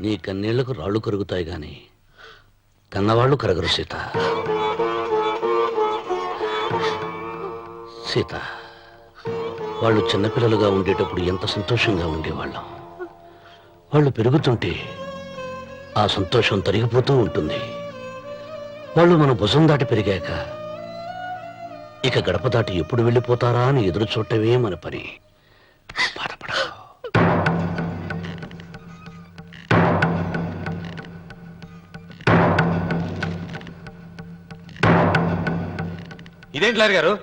నీ కన్నీళ్ళకు రాళ్ళు కరుగుతాయి గాని కన్నవాళ్ళు కరగరు సీత. సీత వాళ్ళు చిన్నపిల్లలుగా ఉండేటప్పుడు ఎంత సంతోషంగా ఉండేవాళ్ళం. వాళ్ళు పెరుగుతుంటే ఆ సంతోషం తరిగిపోతూ ఉంటుంది. వాళ్ళు మన భుజం దాటి పెరిగాక ఇక గడప దాటి ఎప్పుడు వెళ్ళిపోతారా అని ఎదురు చూడటమే మన పని. ఇదేంటి లాయర్ గారు?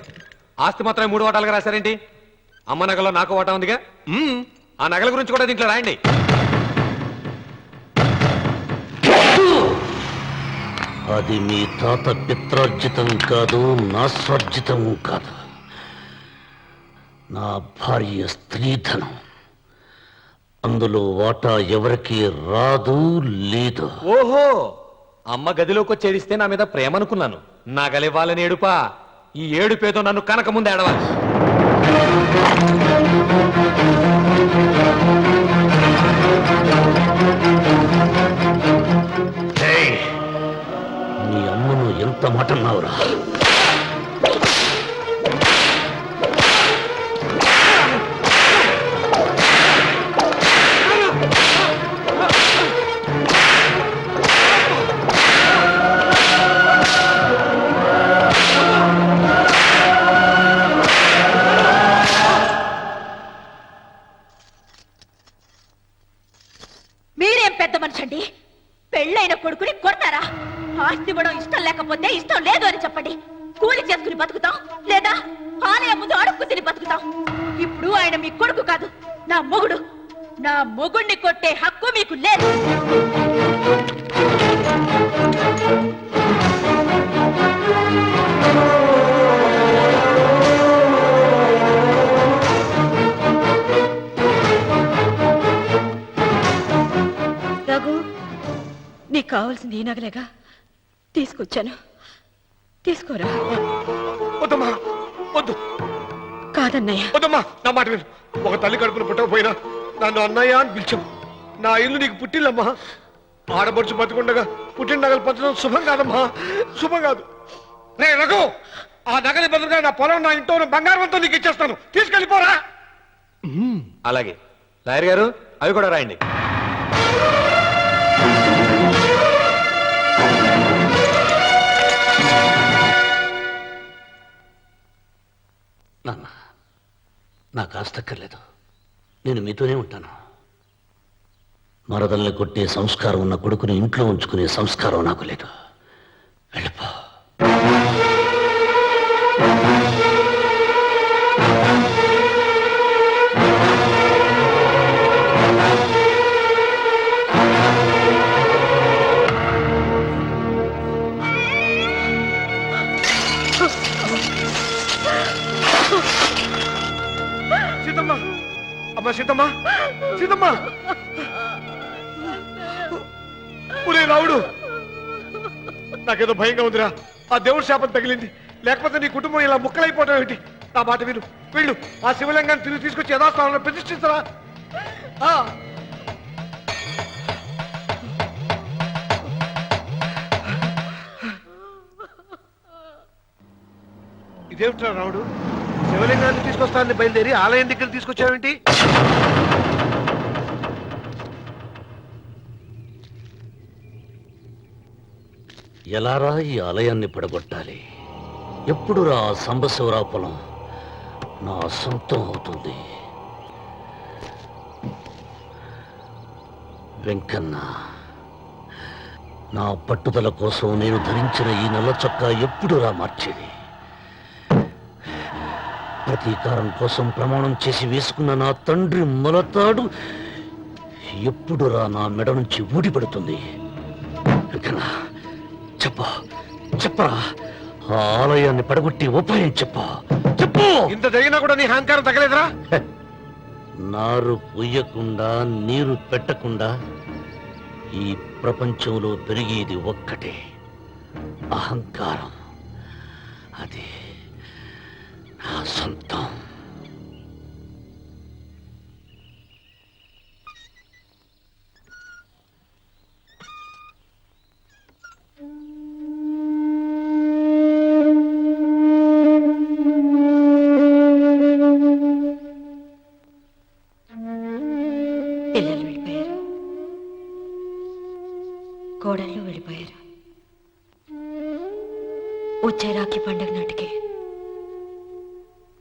ఆస్తి మాత్రమే మూడు వాటాలుగా రాశారేంటి? అమ్మ నగలో నాకు వాటా ఉందిగా? మ్మ్. ఆ నగల గురించి కూడా దీంట్లో రాయండి. అది మీ తాత పిత్రార్జితం కాదు నా స్వర్జితం కాదు. నా భార్య స్త్రీధనం. అందులో వాటా ఎవరికి రాదు లేదు. ఓహో! అమ్మ గదిలోకి వచ్చి ఏడిస్తే నా మీద ప్రేమ అనుకున్నాను. నగలివ్వాలని ఏడుపా. ఈ ఏడు పేదో నన్ను కనక ముందు ఏడవాలి. నీ అమ్మను ఎంత మాట అన్నావురా పెళ్ళైన కొడతారా? ఆస్తి ఇవ్వడం ఇష్టం లేకపోతే ఇష్టం లేదు అని చెప్పండి. కూలి చేసుకుని బతుకుతాం లేదా ఆలయం ముందు అడుక్కు తిని బతుకుతాం. ఇప్పుడు ఆయన మీ కొడుకు కాదు నా మొగుడు. నా మొగుణ్ణి కొట్టే హక్కు మీకు లేదు. నీకు కావాల్సింది ఈ నగలేగా తీసుకొచ్చాను. తీసుకోరా. వద్దమ్మా. వద్దు. కాదన్నయ్య. వద్దమ్మా. నా మాట విను. ఒక తల్లి కడుపున పుట్టకపోయినా నన్ను అన్నయ్య అని పిలిచావు. నా ఇల్లు నీకు పుట్టిల్లమ్మా ఆడపడుచు బతుకుండగా పుట్టిన నగలు పంచడం శుభం కాదమ్మా. శుభం కాదు. రే రఘు ఆ నగలి బదులుగా నా పొలం నా ఇంట్లో ఉన్న బంగారంతో నీకు ఇచ్చేస్తాను. తీసుకెళ్ళిపోరా. అలాగే. లాయర్ గారు అవి కూడా రాయండి. నాకు ఆస్తక్కర్లేదు. నేను మీతోనే ఉంటాను. మరదల్ని కొట్టే సంస్కారం ఉన్న కొడుకుని ఇంట్లో ఉంచుకునే సంస్కారం నాకు లేదు. వెళ్ళిపో. నాకేదో భయంగా ఉందిరా. ఆ దేవుడి శాపం తగిలింది. లేకపోతే నీ కుటుంబం ఇలా ముక్కలైపోవటం ఏంటి నా మాట వీరు వీళ్ళు. ఆ శివలింగాన్ని తిరిగి తీసుకొచ్చి యథాస్థానంలో ప్రతిష్ఠించరా? ఆ. ఇదేమిట్రా రావుడు శివలింగాన్ని తీసుకొస్తానని బయలుదేరి ఆలయం దగ్గర తీసుకొచ్చావేంటి? ఎలారా ఈ ఆలయాన్ని పడగొట్టాలి? ఎప్పుడు రా పొలం? నా సొంతం అవుతుంది. వెంకన్న నా పట్టుదల కోసం నేను ధరించిన ఈ నల్ల చొక్కా ఎప్పుడు రా మార్చేది? ప్రతీకారం కోసం ప్రమాణం చేసి వేసుకున్న నా తండ్రి మొలతాడు ఎప్పుడు రా నా మెడ నుంచి ఊడిపడుతుంది వెంకన్న చెప్ప. చెప్పరా ఆ ఆలయాన్ని పడగొట్టి ఉపాయం చెప్ప. చెప్పు. ఇంత జరిగినా కూడా నీ అహంకారం తగ్గలేదురా? నారు పొయ్యకుండా నీరు పెట్టకుండా ఈ ప్రపంచంలో పెరిగేది ఒక్కటే అహంకారం. అది నా సొంతం.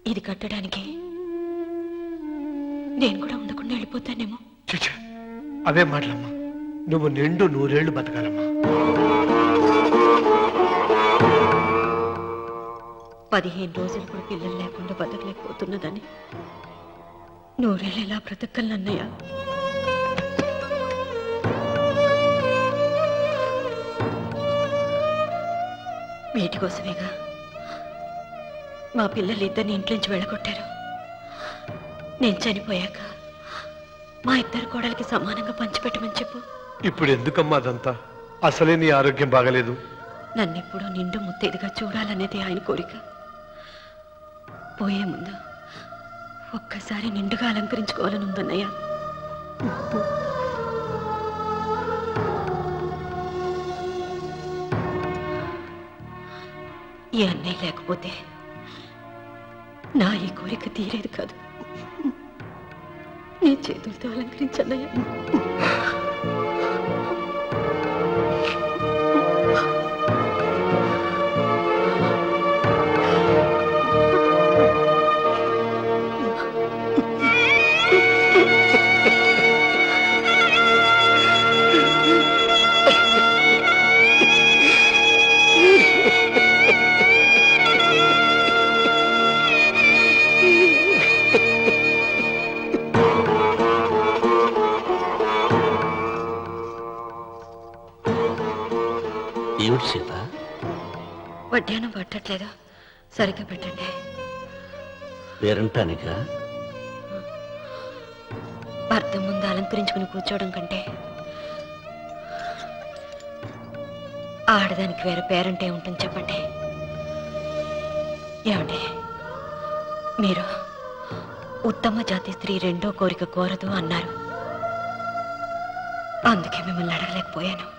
ఇది కట్టడానికి నేను కూడా ఉండకుండా వెళ్ళిపోతానేమో. అవే మాటలమ్మా. నువ్వు నిండు నూరేళ్ళు బతకాలమ్మా. పదిహేను రోజులు కూడా పిల్లలు లేకుండా బతకలేకపోతున్నదని. నూరేళ్ళు ఎలా బ్రతకలన్నయ్య వీటి కోసమేగా? మా పిల్లలు ఇద్దరిని ఇంట్లోంచి వెళ్ళగొట్టారు. నేను చనిపోయాక మా ఇద్దరు కోడలికి సమానంగా పంచిపెట్టమని చెప్పు. ఇప్పుడు ఎందుకమ్మా అదంతా? అసలే నీ ఆరోగ్యం బాగలేదు. నన్నెప్పుడూ నిండు ముత్తైదుగా చూడాలనేది ఆయన కోరిక. పోయే ముందు ఒక్కసారి నిండుగా అలంకరించుకోవాలని ఉందన్నయ్య. ఈ అన్నయ్య లేకపోతే నా ఈ కోరిక తీరేది కాదు. నీ చేతులతో అలంకరించన్నయ్యా. వడ్డానం పట్టట్లేదు సరిగ్గా పెట్టండి. పేరంటానిక? భర్త ముందు అలంకరించుకుని కూర్చోవడం కంటే ఆడదానికి వేరే పేరంటే ఉంటుంది చెప్పండి. ఏమండి? మీరు ఉత్తమ జాతి స్త్రీ రెండో కోరిక కోరదు అన్నారు. అందుకే మిమ్మల్ని అడగలేకపోయాను.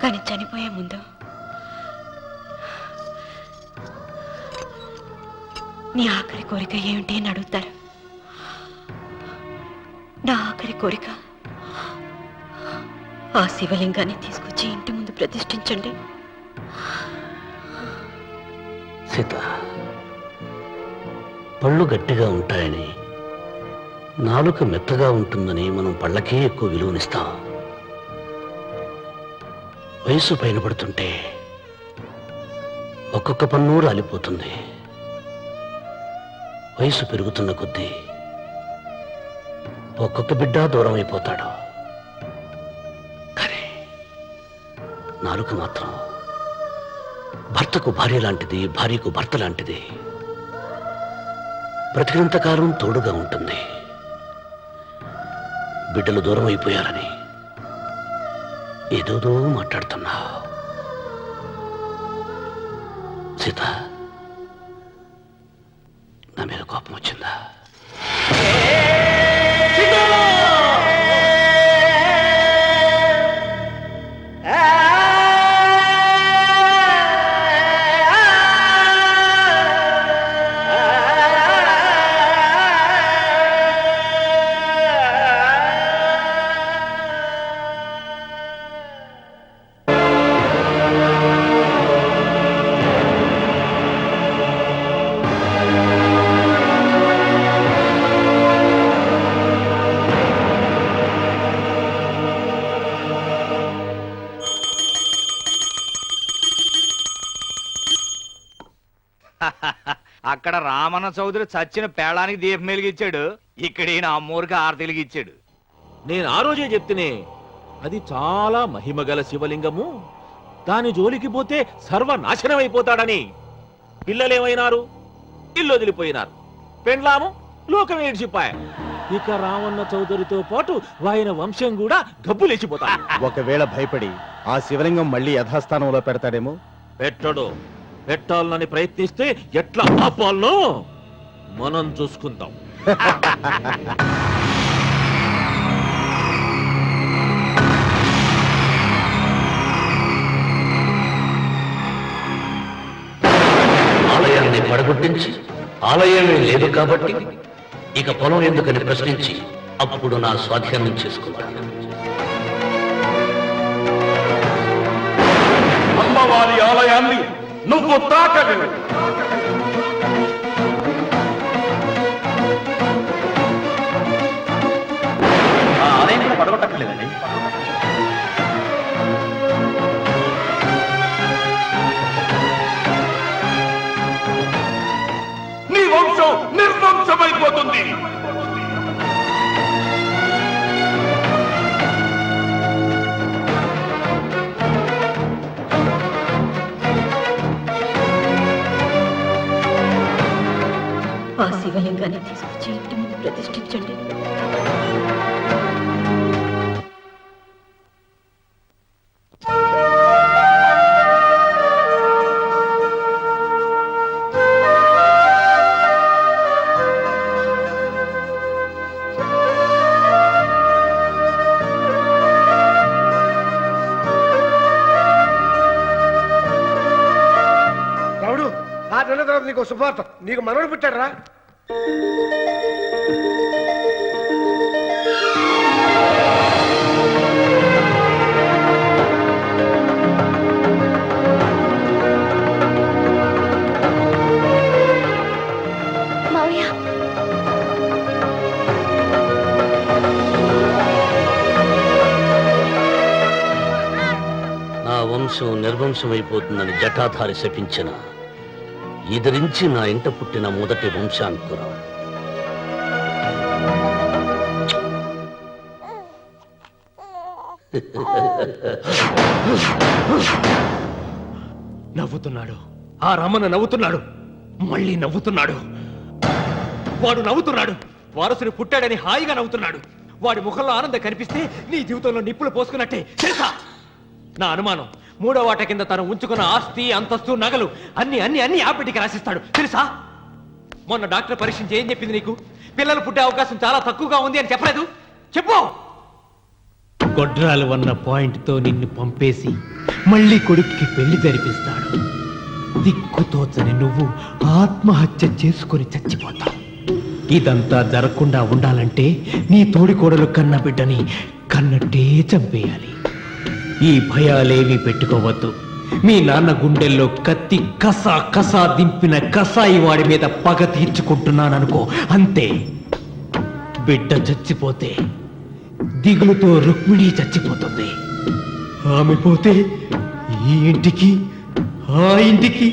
కానీ చనిపోయే ముందు నీ ఆఖరి కోరిక ఏమిటి అని అడుగుతారు. నా ఆఖరి కోరిక ఆ శివలింగాన్ని తీసుకొచ్చి ఇంటి ముందు ప్రతిష్ఠించండి. సీత పళ్ళు గట్టిగా ఉంటాయని నాలుక మెత్తగా ఉంటుందని మనం పళ్ళకే ఎక్కువ విలువనిస్తాం. వయసు పైన పడుతుంటే ఒక్కొక్క పన్ను రాలిపోతుంది. వయసు పెరుగుతున్న కొద్దీ ఒక్కొక్క బిడ్డ దూరం అయిపోతాడు కానీ నాలుక మాత్రం భర్తకు భార్య లాంటిది భార్యకు భర్త లాంటిది. బ్రతికినంత కాలం తోడుగా ఉంటుంది. బిడ్డలు దూరం అయిపోయారని ఏదోదో మాట్లాడుతున్నా సీత. అక్కడ రామన్న చౌదరి చచ్చిన పేళానికి దీపం వెలిగించాడు. ఇక్కడ ఈయన అమ్మూరికి ఆరతి నేను ఆ రోజే చెప్తేనే అది చాలా మహిమగల శివలింగము. దాని జోలికి పోతే సర్వనాశనం అయిపోతాడని. పిల్లలేమైనారు? ఇల్లు వదిలిపోయినారు. పెండ్లాము లోకం ఏడ్చిపాయ. ఇక రావణ చౌదరితో పాటు ఆయన వంశం కూడా గబ్బు లేచిపోతాడు ఒకవేళ భయపడి ఆ శివలింగం మళ్ళీ యథాస్థానంలో పెడతాడేమో? పెట్టడు. పెట్టాలని ప్రయత్నిస్తే ఎట్లా ఆపాలనో మనం చూసుకుందాం. ఆలయాన్ని పడగొట్టించి ఆలయమే లేదు కాబట్టి ఇక పొలం ఎందుకని ప్రశ్నించి అప్పుడు నా స్వాధీనం చేసుకుంటాను. నువ్వు తాకలేవు ఆ ఆలయం కూడా పడగొట్టక్కర్లేదండి. నీ వంశం నిర్వంశమైపోతుంది. శివలింగాన్ని తీసుకొచ్చి ఇంటి ముందు ప్రతిష్ఠించండి. ఆ నెల తర్వాత నీకు శుభార్త నీకు మనవడు పుట్టారా రా నా వంశం నిర్వంశమైపోతుందని జటాధారి శపించిన ఎదిరించి నా ఇంట పుట్టిన మొదటి వంశాంకురం నవ్వుతున్నాడు. ఆ రమణ నవ్వుతున్నాడు. మళ్ళీ నవ్వుతున్నాడు. వాడు నవ్వుతున్నాడు. వారసుని పుట్టాడని హాయిగా నవ్వుతున్నాడు. వాడి ముఖంలో ఆనందం కనిపిస్తే నీ జీవితంలో నిప్పులు పోసుకున్నట్టే. తెలుసా? నా అనుమానం. మూడో వాట కింద తను ఉంచుకున్న ఆస్తి అంతస్తు నగలు అన్ని అన్ని అన్ని ఆ బిడ్డకి రాసిస్తాడు. తెలుసా? మొన్న డాక్టర్ పరీక్షించి ఏం చెప్పింది నీకు? పిల్లలు పుట్టే అవకాశం చాలా తక్కువగా ఉంది అని చెప్పలేదు? చెప్పు! గొడ్రాలు అన్న పాయింట్తో నిన్ను పంపేసి మళ్ళీ కొడుక్కి పెళ్ళి జరిపిస్తాడు. దిక్కుతోచని నువ్వు ఆత్మహత్య చేసుకొని చచ్చిపోతావు ఇదంతా జరగకుండా ఉండాలంటే నీ తోడికోడలు కన్న బిడ్డని కన్నట్టే చంపేయాలి. ఈ భయాలేవి పెట్టుకోవద్దు. మీ నాన్న గుండెల్లో కత్తి కసా కసా దింపిన కసాయి వాడి మీద పగ తీర్చుకుంటున్నాననుకో అంతే. బిడ్డ చచ్చిపోతే దిగులుతో రుక్మిణి చచ్చిపోతుంది. ఆమె పోతే ఈ ఇంటికి ఆ ఇంటికి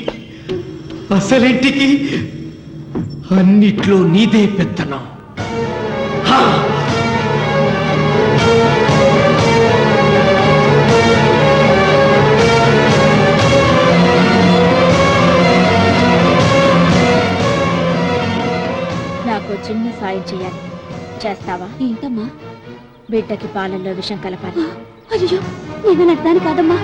అసలింటికి అన్నిట్లో నీదే పెత్తనం. చిన్న సాయం చేయాలి. చేస్తావా? ఏంటమ్మా? బిడ్డకి పాలల్లో విషం కలపాలి. అయ్యో నేను నడతాను కాదమ్మా.